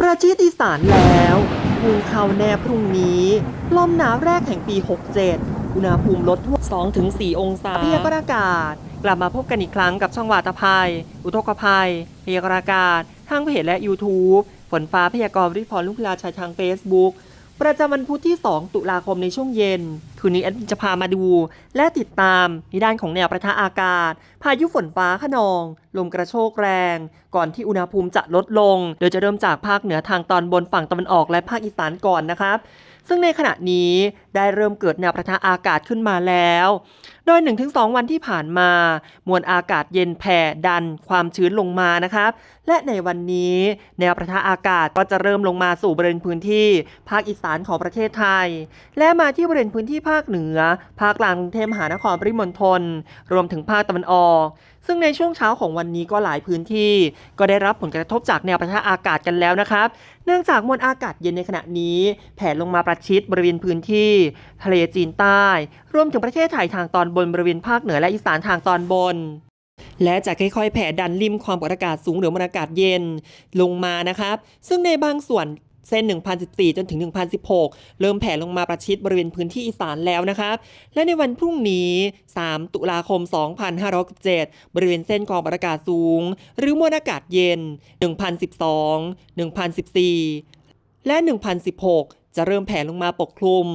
ประชิดอีสานแล้วภูมิเข้าแน่พรุ่งนี้ ลมหนาวแรกแห่งปี 67 อุณหภูมิลดทั่ว2-4 องศาพยากรณ์อากาศ กลับมาพบกันอีกครั้งกับช่องวาตภัย อุทกภัยพยากรณ์อากาศทางเพจและ YouTube ฝนฟ้าพยากรณ์ริพรลุงพลาชัยทาง Facebook ประจำวันพุธที่ 2 ตุลาคมในช่วงเย็น คืนนี้แอดมินจะพามาดู และติดตามในด้านของแนวประทะอากาศ พายุฝนฟ้าขนอง ลมกระโชกแรง ก่อนที่อุณหภูมิจะลดลง โดยจะเริ่มจากภาคเหนือทางตอนบนฝั่งตะวันออกและภาคอีสานก่อนนะครับ ซึ่งในขณะนี้ ได้เริ่มเกิดแนวประทะอากาศขึ้นมาแล้ว โดย 1-2 วันที่ผ่านมา มวลอากาศเย็นแผ่ดันความชื้นลงมานะครับ และในวันนี้แนวประทะอากาศก็จะเริ่มลงมาสู่บริเวณพื้นที่ ภาคอีสานของประเทศไทย และมาที่บริเวณพื้นที่ภาคเหนือ ภาคกลางกรุงเทพมหานครปริมณฑลรวมถึงภาคตะวันออก ซึ่งในช่วงเช้าของวันนี้ก็หลายพื้นที่ ก็ได้รับผลกระทบจากแนวประทะอากาศกันแล้วนะครับ เนื่องจากมวลอากาศเย็นในขณะนี้ แผ่ลงมาประชิดบริเวณพื้นที่ทะเลจีนใต้ รวมถึงประเทศไทยทางตอนบนบริเวณภาคเหนือและอีสานทางตอนบนและจะค่อยๆ แผ่ดันริมความกดอากาศสูงหรือมวลอากาศเย็นลงมานะครับ ซึ่งในบางส่วนเส้น 1014 จนถึง 1016 เริ่มแผ่ลงมาประชิดบริเวณพื้นที่อีสานแล้วนะครับ และในวันพรุ่งนี้ 3 ตุลาคม 2567 บริเวณเส้นกองอากาศสูง หรือมวลอากาศเย็น 1012 1014 และ 1016 จะเริ่มแผ่ลงมาปกคลุม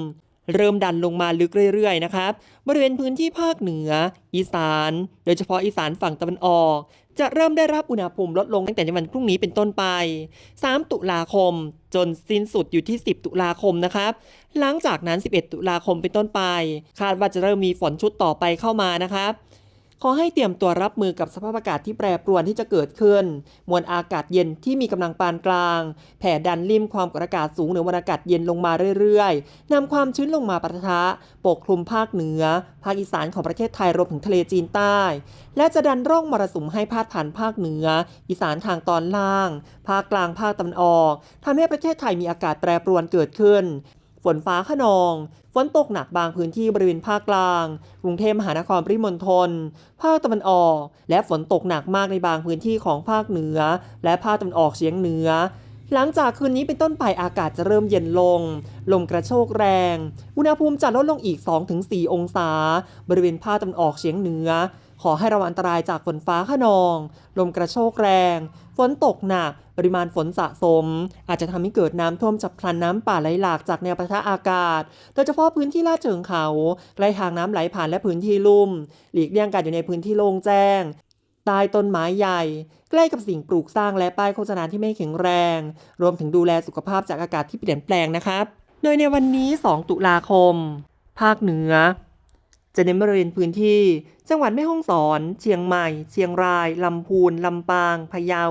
เริ่มดันลงมาลึกเรื่อยๆนะครับบริเวณพื้นที่ภาคเหนือ อีสาน โดยเฉพาะอีสานฝั่งตะวันออก จะเริ่มได้รับอุณหภูมิลดลงตั้งแต่ในวันพรุ่งนี้เป็นต้นไป 3 ตุลาคม จนสิ้นสุดอยู่ที่ 10 ตุลาคมนะครับหลังจากนั้น 11 ตุลาคมเป็นต้นไป คาดว่าจะเริ่มมีฝนชุดต่อไปเข้ามานะครับ ขอให้เตรียมตัวรับมือกับสภาพอากาศที่แปรปรวนที่จะเกิดขึ้น มวลอากาศเย็นที่มีกำลังปานกลาง แผ่ดันริมความกดอากาศสูงเหนือมวลอากาศเย็นลงมาเรื่อยๆนำความชื้นลงมาปะทะ ปกคลุมภาคเหนือ ภาคอีสานของประเทศไทยรวมถึงทะเลจีนใต้ และจะดันร่องมรสุมให้พาดผ่านภาคเหนือ อีสานทางตอนล่าง ภาคกลางภาคตะวันออกทำให้ประเทศไทยมีอากาศแปรปรวนเกิดขึ้น ฝนฟ้าขนอง ฝนตกหนักบางพื้นที่บริเวณภาคกลาง กรุงเทพมหานครปริมณฑล ภาคตะวันออก และฝนตกหนักมากในบางพื้นที่ของภาคเหนือ และภาคตะวันออกเฉียงเหนือ หลังจากคืนนี้เป็นต้นไปอากาศจะเริ่มเย็นลง ลมกระโชกแรง อุณหภูมิจะลดลงอีก 2-4 องศา บริเวณภาคตะวันออกเฉียงเหนือ ขอให้ระวังอันตรายจากฝนฟ้าขนอง ลมกระโชกแรง ฝนตกหนัก ปริมาณฝนสะสม อาจจะทำให้เกิดน้ำท่วมฉับพลันน้ำป่าไหลหลากจากแนวปะทะอากาศ โดยเฉพาะพื้นที่ลาดเชิงเขาใกล้ทางน้ำไหลผ่านและพื้นที่ลุ่ม หลีกเลี่ยงการอยู่ในพื้นที่โล่งแจ้งใต้ต้นไม้ใหญ่ ใกล้กับสิ่งปลูกสร้างและป้ายโฆษณาที่ไม่แข็งแรง รวมถึงดูแลสุขภาพจากอากาศที่เปลี่ยนแปลงนะครับ โดยในวันนี้ 2 ตุลาคม ภาคเหนือ จะเน้นบริเวณพื้นที่ จังหวัดแม่ฮ่องสอน เชียงใหม่ เชียงราย ลำพูน ลำปาง พะเยา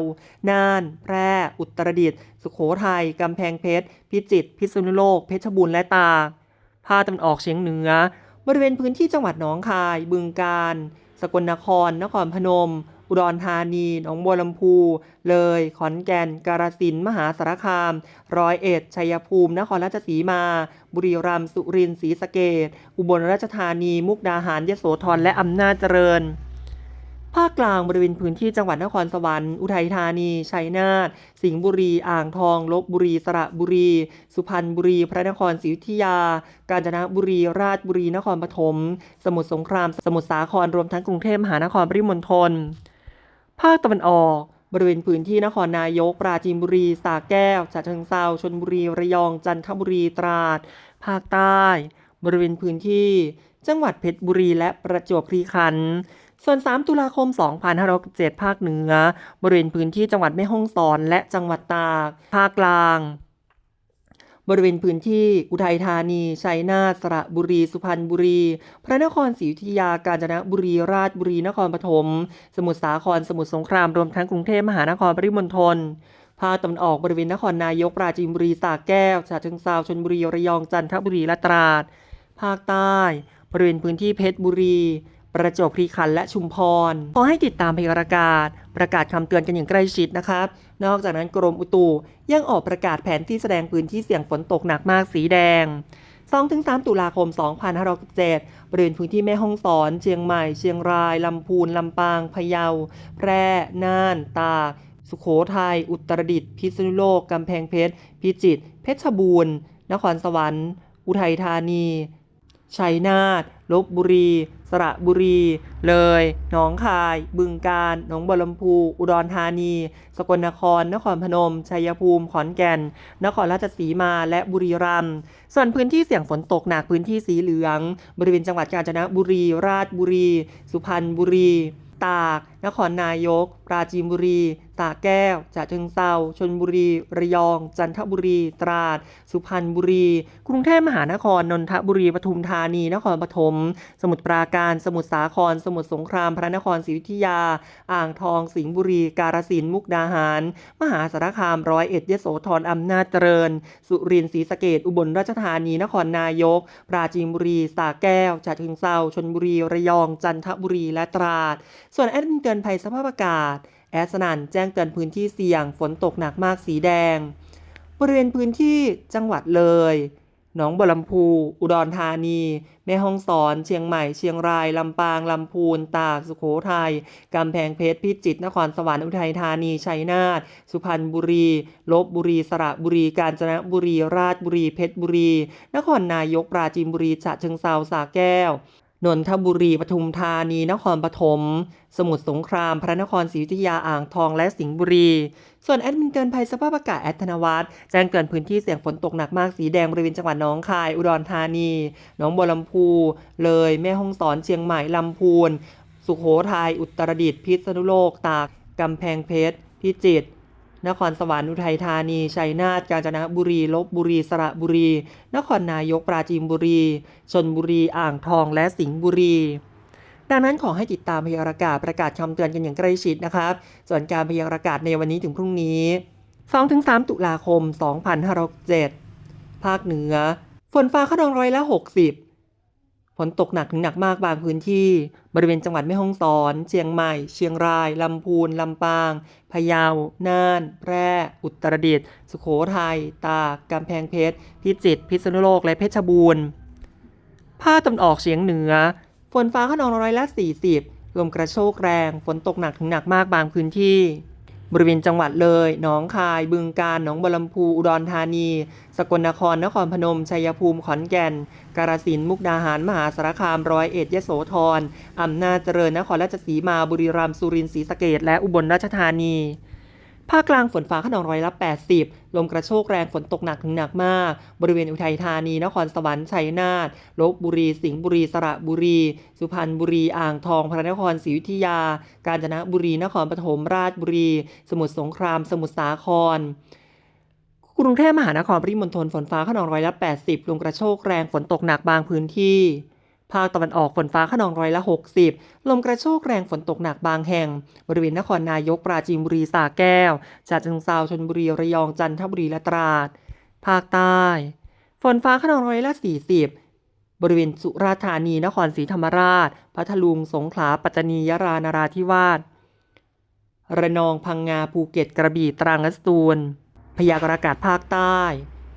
น่าน แพร่ อุตรดิตถ์ สุโขทัย กำแพงเพชร พิจิตร พิษณุโลก เพชรบูรณ์ และตากภาคตะวันออกเฉียงเหนือ บริเวณพื้นที่จังหวัดหนองคาย บึงกาฬ สกลนคร นครพนม อุดรธานีหนองบัวลำพู เลย ขอนแก่น กาฬสินธุ์มหาสารคาม ร้อยเอ็ด ชัยภูมิ นครราชสีมา บุรีรัมย์ สุรินทร์ ศรีสะเกษอุบลราชธานี มุกดาหาร ยโสธร และอำนาจเจริญภาคกลางบริเวณพื้นที่จังหวัดนครสวรรค์ อุทัยธานี ชัยนาท สิงห์บุรี อ่างทอง ลบบุรี สระบุรี สุพรรณบุรี พระนครศรีอยุธยา กาญจนบุรี ราชบุรี นครปฐม สมุทรสงคราม สมุทรสาคร รวมทั้งกรุงเทพมหานครปริมณฑล ภาคตะวันออก บริเวณพื้นที่นครนายก ปราจีนบุรีสาแก้วฉะเชิงเซาชลบุรีระยองจันทบุรีตราด ภาคใต้ บริเวณพื้นที่ จังหวัดเพชรบุรีและประจวบคีรีขันธ์ส่วน 3 ตุลาคม 2567 ภาคเหนือ บริเวณพื้นที่จังหวัดแม่ฮ่องสอนและจังหวัดตาก ภาคกลาง บริเวณพื้นที่อุทัยธานีชัยนาทสระบุรี สุพรรณบุรี พระนครศรีอยุธยากาญจนบุรีราชบุรีนครปฐมสมุทรสาครสมุทรสงครามรวมทั้งกรุงเทพมหานครปริมณฑลภาคตะวันออกบริเวณนครนายกปราจีนบุรีสระแก้วฉะเชิงเทราชลบุรีระยองจันทบุรีและตราด ภาคใต้ บริเวณพื้นที่เพชรบุรี ประจวบคีรีขันธ์และชุมพร ขอให้ติดตามพยากรณ์อาศ ประกาศคำเตือนกันอย่างใกล้ชิดนะครับ นอกจากนั้นกรมอุตุยังออกประกาศแผนที่แสดงพื้นที่เสี่ยงฝนตกหนักมากสีแดง 2-3 ตุลาคม 2567บริเวณพื้นที่แม่ฮ่องสอน เชียงใหม่ เชียงราย ลำพูน ลำปาง พะเยา แพร่ น่าน ตากสุโขทัย อุตรดิตถ์ พิษณุโลก กำแพงเพชร พิจิตร เพชรบูรณ์ นครสวรรค์ อุทัยธานี ชัยนาท ลบบุรี สระบุรี เลย หนองคาย บึงกาฬ หนองบัวลำพู อุดรธานี สกลนคร นครพนม ชัยภูมิ ขอนแก่น นครราชสีมา และบุรีรัมย์ ส่วนพื้นที่เสี่ยงฝนตกหนักพื้นที่สีเหลือง บริเวณจังหวัดกาญจนบุรี ราชบุรี สุพรรณบุรี ตาก นครนายก ปราจีนบุรี สระแก้วฉะเชิงเซาชนบุรี ระยอง จันทบุรี ตราด สุพรรณบุรี กรุงเทพมหานคร นนทบุรี ปทุมธานี นครปฐม สมุทรปราการ สมุทรสาคร สมุทรสงคราม พระนครศรีอยุธยา อ่างทอง สิงห์บุรี กาฬสินธุ์มุกดาหาร มหาสารคาม ร้อยเอ็ด ยโสธร อำนาจเจริญ สุรินทร์ ศรีสะเกดอุบลราชธานี นครนายก ปราจีนบุรีสระแก้วฉะเชิงเซาชนบุรี ระยอง จันทบุรี และตราด ส่วนแอดมินเตือนภัยสภาพอากาศ แอดสนันแจ้งเตือนพื้นที่เสี่ยงฝนตกหนักมากสีแดง บริเวณพื้นที่จังหวัดเลย หนองบัวลำพู อุดรธานี แม่ฮ่องสอน เชียงใหม่ เชียงราย ลำปาง ลำพูน ตาก สุโขทัย กำแพงเพชร พิจิตร นครสวรรค์ อุทัยธานี ชัยนาท สุพรรณบุรี ลบบุรี สระบุรี กาญจนบุรี ราชบุรี เพชรบุรี นครนายก ปราจีนบุรี ฉะเชิงเซาสระแก้ว นนทบุรีปทุมธานี นครปฐม สมุทรสงคราม พระนครศรีอยุธยา อ่างทอง และสิงห์บุรี ส่วนแอดมินเตือนภัยสภาพอากาศแอดธนวัฒน์แจ้งเตือนพื้นที่เสี่ยงฝนตกหนักมาก สีแดงบริเวณจังหวัดหนองคาย อุดรธานี หนองบัวลำพู เลย แม่ฮ่องสอน เชียงใหม่ ลำพูน สุโขทัย อุตรดิตถ์ พิษณุโลก ตาก กำแพงเพชร พิจิตร นครสวรรค์อุทัยธานีชัยนาทกาญจนบุรีลบบุรีสระบุรี นครนายกปราจีนบุรีชนบุรีอ่างทองและสิงห์บุรีดังนั้นขอให้ติดตามพยากรณ์อากาศประกาศคำเตือนกันอย่างใกล้ชิดนะครับ ส่วนการพยากรณ์อากาศในวันนี้ถึงพรุ่งนี้ 2-3 ตุลาคม 2567ภาคเหนือ ฝนฟ้าขนองร้อยละ 60 ฝนตกหนักถึงหนักมากบางพื้นที่ บริเวณจังหวัดแม่ฮ่องสอน เชียงใหม่ เชียงราย ลำพูน ลำปาง พะเยา น่าน แพร่ อุตรดิตถ์ สุโขทัย ตาก กำแพงเพชร พิจิตร พิษณุโลก และเพชรบูรณ์ ภาคตะวันออกเฉียงเหนือ ฝนฟ้าขนองร้อยละ 40 ลมกระโชกแรง ฝนตกหนักถึงหนักมากบางพื้นที่ บริเวณจังหวัดเลย หนองคาย บึงกาฬ หนองบัวลำพู อุดรธานี สกลนคร นครพนม ชัยภูมิ ขอนแก่น กาฬสินธุ์มุกดาหาร มหาสารคาม ร้อยเอ็ด ยโสธร อำนาจเจริญ นครราชสีมา บุรีรัมย์ สุรินทร์ ศรีสะเกดและอุบลราชธานี ภาคกลางฝนฟ้าขนองร้อยละ 80 ลมกระโชกแรงฝนตกหนักถึงหนักมาก บริเวณอุทัยธานี นครสวรรค์ ชัยนาท ลบบุรี สิงห์บุรี สระบุรี สุพรรณบุรี อ่างทอง พระนครศรีอยุธยา กาญจนบุรี นครปฐม ราชบุรี สมุทรสงคราม สมุทรสาครกรุงเทพมหานครปริมณฑลฝนฟ้าขนองร้อยละ 80 ลมกระโชกแรงฝนตกหนักบางพื้นที่ ภาคตะวันออกฝนฟ้าขนองร้อยละ 60 ลมกระโชกแรงฝนตกหนักบางแห่ง บริเวณนครนายกปราจีนบุรีสระแก้วฉะเชิงซาวชลบุรีระยองจันทบุรีและตราด ภาคใต้ ฝนฟ้าขนองร้อยละ 40บริเวณสุราษฎร์ธานี นครศรีธรรมราช พัทลุง สงขลา ปัตตานี ยะลานราธิวาส ระนอง พังงา ภูเก็ต กระบี่ ตรังและสตูล พยากรณ์อากาศภาคใต้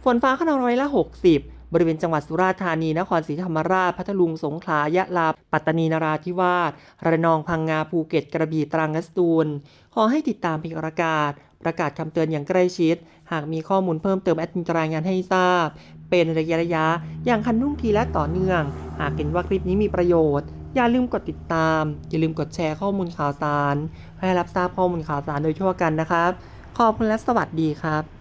ฝนฟ้าขนองร้อยละ 60 บริเวณจังหวัดสุราษฎร์ธานี นครศรีธรรมราช พัทลุง สงขลา ยะลา ปัตตานี นราธิวาส ระนอง พังงา ภูเก็ต กระบี่ ตรังและสตูล ขอให้ติดตามพยากรณ์อากาศ ประกาศคำเตือนอย่างใกล้ชิด หากมีข้อมูลเพิ่มเติมแอดมินจะรายงานให้ทราบ เป็นระยะระยะๆอย่างคันทุ่งทีและต่อเนื่อง หากเห็นว่าคลิปนี้มีประโยชน์ อย่าลืมกดติดตาม อย่าลืมกดแชร์ข้อมูลข่าวสาร ให้รับทราบข้อมูลข่าวสารโดยทั่วกันนะครับ ขอบคุณและสวัสดีครับ